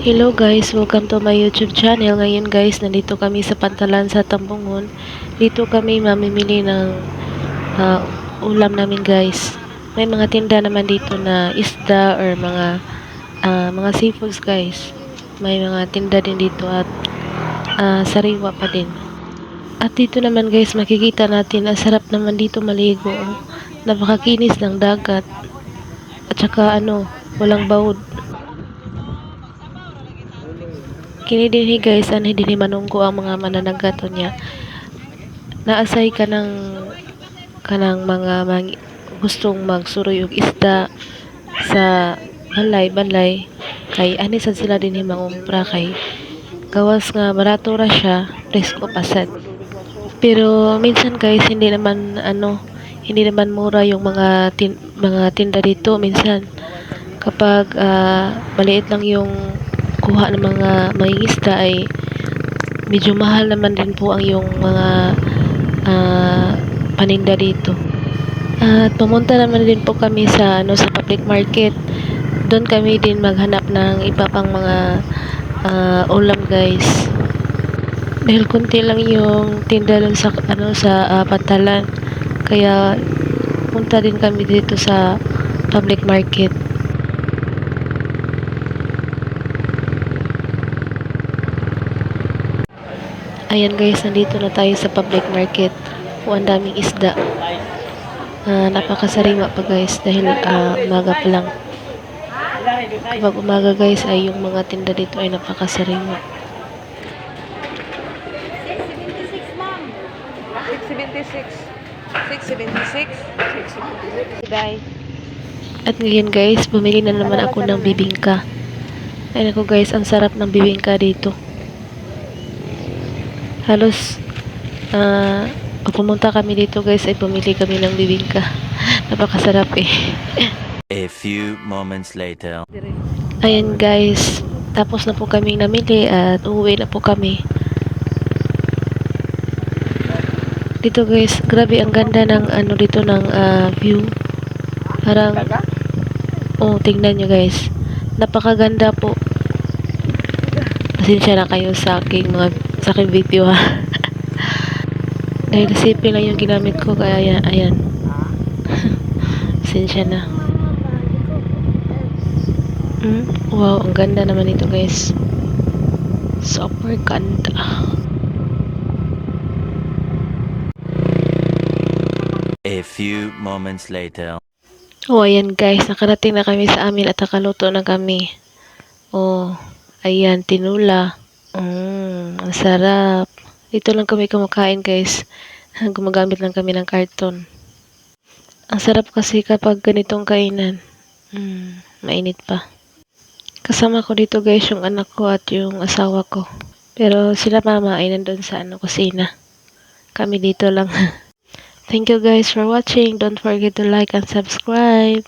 Hello guys, welcome to my YouTube channel. Ngayon guys, nandito kami sa Pantalan sa Tambungon. Dito kami mamimili ng ah, ulam namin guys. May mga tinda naman dito na isda or mga ah, mga seafoods guys. May mga tinda din dito at ah, sariwa pa din. At dito naman guys, makikita natin ang sarap naman dito maligo. Napakakinis ng dagat. At saka ano, walang bawod. Kini dinhi guys, ani dinhi manunggo ang mga manananggaton niya. Naasay ka ng kanang mga mang, gustong magsuroy og isda sa balay balay kay ani sad sila dinhi mangumpra kay gawas nga barato ra siya presko pa sad. Pero minsan guys hindi naman ano hindi naman mura yung mga tin, mga tinda dito minsan kapag ah, maliit lang yung kuha ng mga mangingisda ay medyo mahal naman din po ang yung mga ah, paninda dito. At pumunta naman din po kami sa ano sa public market. Doon kami din maghanap ng iba pang mga ah, ulam guys. Dahil konti lang yung tinda lang sa ano sa ah, pantalan. Kaya punta din kami dito sa public market. Ayan guys, nandito na tayo sa public market. O, ang daming isda. Ah, napakasariwa pa guys dahil ah, umaga pa lang. Kapag umaga guys ay yung mga tinda dito ay napakasariwa. 676, ma'am. 676. 676. 676. Bye. At ngayon guys, bumili na naman ako ng bibingka. Ayun ako guys, ang sarap ng bibingka dito. Halos, ah, pag pumunta kami dito guys, ay bumili kami ng bibingka. Napakasarap eh. A few moments later. Ayan guys, tapos na po kami namili at uuwi na po kami. Dito guys, grabe ang ganda ng ano dito ng ah, view. Parang, oh tingnan nyo guys. Napakaganda po. Pasensya na kayo sa aking mga sa aking video ha. Dahil simple lang yung ginamit ko kaya ayan. ayan. Pasensya na. Mm, wow, ang ganda naman ito guys. Super ganda. A few moments later. Oh, ayan guys, nakarating na kami sa amin at nakaluto na kami. Oh, ayan, tinula. Mm, ang sarap. Dito lang kami kumakain guys. Gumagamit lang kami ng karton. Ang sarap kasi kapag ganitong kainan. Mm, mainit pa. Kasama ko dito guys yung anak ko at yung asawa ko. Pero sila mama ay nandun sa ano, kusina. Kami dito lang. Thank you guys for watching. Don't forget to like and subscribe.